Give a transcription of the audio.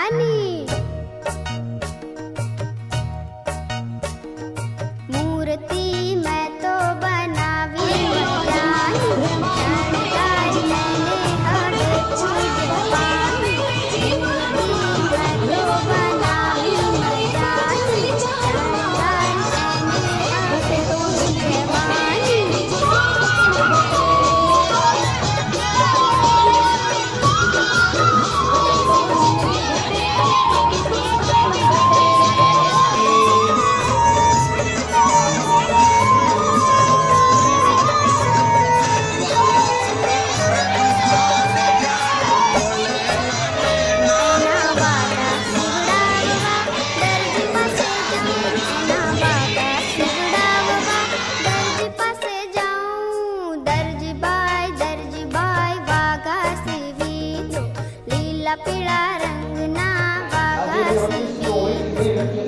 ராணி લીલા પીળા રંગના વાઘા સીવી